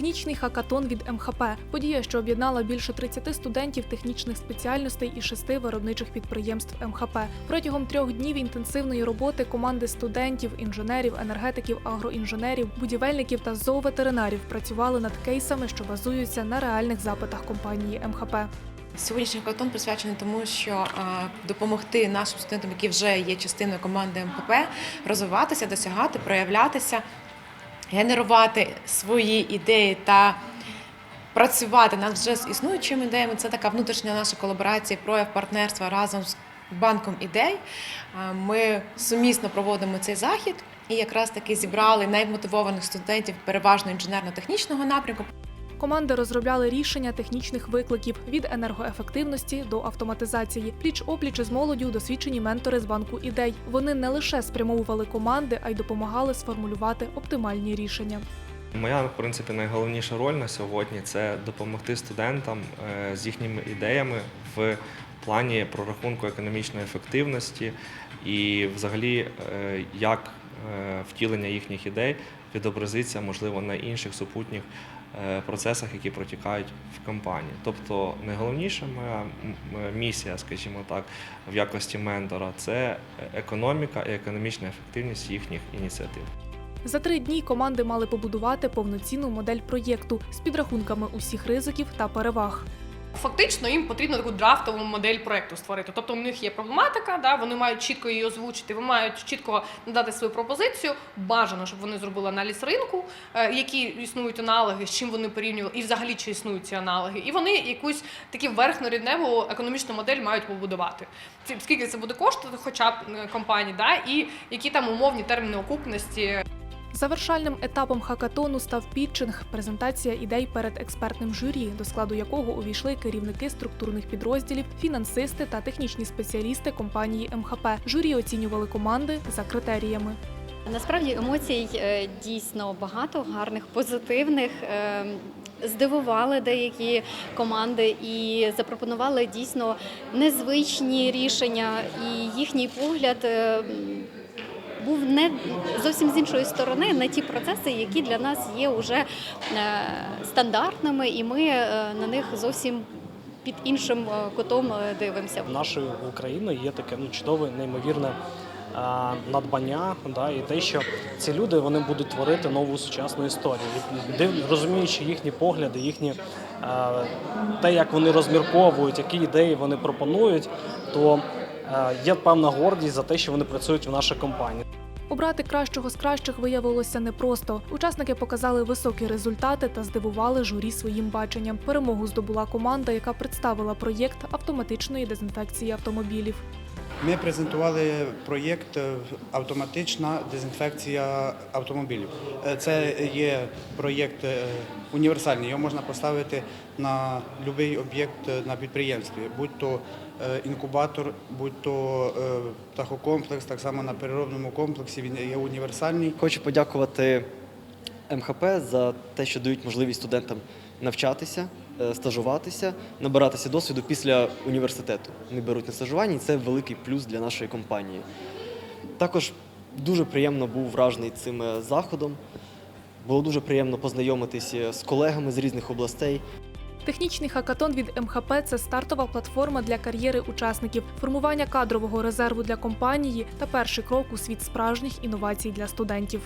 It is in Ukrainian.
Технічний хакатон від МХП подія, що об'єднала більше 30 студентів технічних спеціальностей і шести виробничих підприємств МХП. Протягом трьох днів інтенсивної роботи команди студентів, інженерів, енергетиків, агроінженерів, будівельників та зооветеринарів працювали над кейсами, що базуються на реальних запитах компанії МХП. Сьогоднішній хакатон присвячений тому, що е, допомогти нашим студентам, які вже є частиною команди МХП, розвиватися, досягати, проявлятися, генерувати свої ідеї та працювати над вже з існуючими ідеями. Це така внутрішня наша колаборація, прояв партнерства разом з банком ідей. Ми сумісно проводимо цей захід і якраз таки зібрали наймотивованих студентів переважно інженерно-технічного напрямку. Команди розробляли рішення технічних викликів від енергоефективності до автоматизації. Пліч опліч із молоддю досвідчені ментори з банку ідей. Вони не лише спрямовували команди, а й допомагали сформулювати оптимальні рішення. Моя, в принципі, найголовніша роль на сьогодні це допомогти студентам е, з їхніми ідеями в плані прорахунку економічної ефективності і, взагалі, е, як е, втілення їхніх ідей відобразиться, можливо, на інших супутніх процесах, які протікають в компанії. Тобто, найголовніша моя місія, скажімо так, в якості ментора це економіка і економічна ефективність їхніх ініціатив. За три дні команди мали побудувати повноцінну модель проєкту з підрахунками усіх ризиків та переваг. Фактично їм потрібно таку драфтову модель проекту створити. Тобто у них є проблематика, да, вони мають чітко її озвучити, вони мають чітко надати свою пропозицію. Бажано, щоб вони зробили аналіз ринку, е, які існують аналоги, з чим вони порівнювали, і взагалі чи існують ці аналоги. І вони якусь таку верхньорівневу економічну модель мають побудувати. Скільки це буде коштувати, хоча б е, компанії, да, і які там умовні терміни окупності. Завершальним етапом хакатону став підчинг, презентація ідей перед експертним журі, до складу якого увійшли керівники структурних підрозділів, фінансисти та технічні спеціалісти компанії МХП. Журі оцінювали команди за критеріями. Насправді емоцій е, дійсно багато, гарних, позитивних. Е, Здивували деякі команди і запропонували дійсно незвичні рішення, і їхній погляд е, був не зовсім з іншої сторони на ті процеси, які для нас є вже е, стандартними, і ми е, на них зовсім під іншим е, кутом дивимося. нашої України є таке ну, чудове, неймовірне надбання, да, і те, що ці люди вони будуть творити нову сучасну історію. Див, розуміючи їхні погляди, їхні, те, як вони розмірковують, які ідеї вони пропонують, то є певна гордість за те, що вони працюють в нашій компанії. Обрати кращого з кращих виявилося непросто. Учасники показали високі результати та здивували журі своїм баченням. Перемогу здобула команда, яка представила проєкт автоматичної дезінфекції автомобілів. Ми презентували проєкт е, автоматична дезінфекція автомобілів. Е, Це є проєкт е, універсальний. Його можна поставити на будь-який об'єкт на підприємстві, будь то інкубатор, будь то птахокомплекс, так само на переробному комплексі. Він є універсальний. Хочу подякувати МХП за те, що дають можливість студентам навчатися, стажуватися, набиратися досвіду після університету. Вони беруть на стажування, і це великий плюс для нашої компанії. Також дуже приємно був вражений цим е, заходом. Було дуже приємно познайомитися з колегами з різних областей. Технічний хакатон від МХП це стартова платформа для кар'єри учасників, формування кадрового резерву для компанії та перший крок у світ справжніх інновацій для студентів.